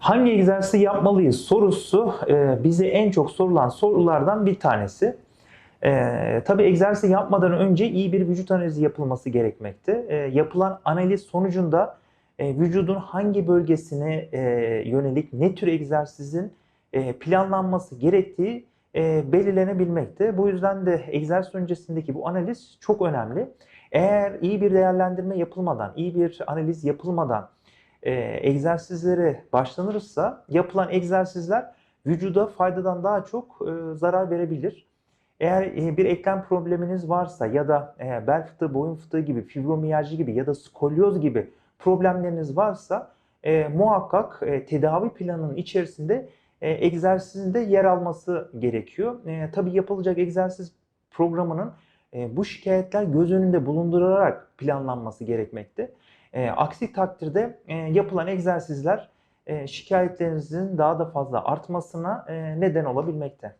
Hangi egzersizi yapmalıyız sorusu e, bize en çok sorulan sorulardan bir tanesi. E, tabii egzersiz yapmadan önce iyi bir vücut analizi yapılması gerekmekte. E, yapılan analiz sonucunda e, vücudun hangi bölgesine e, yönelik ne tür egzersizin e, planlanması gerektiği e, belirlenebilmekte. Bu yüzden de egzersiz öncesindeki bu analiz çok önemli. Eğer iyi bir değerlendirme yapılmadan, iyi bir analiz yapılmadan e, egzersizlere başlanırsa yapılan egzersizler vücuda faydadan daha çok e, zarar verebilir. Eğer e, bir eklem probleminiz varsa ya da e, bel fıtığı, boyun fıtığı gibi, fibromiyalji gibi ya da skolyoz gibi problemleriniz varsa e, muhakkak e, tedavi planının içerisinde e, egzersizin de yer alması gerekiyor. E, tabii yapılacak egzersiz programının e, bu şikayetler göz önünde bulundurularak planlanması gerekmekte. E, aksi takdirde e, yapılan egzersizler e, şikayetlerinizin daha da fazla artmasına e, neden olabilmekte.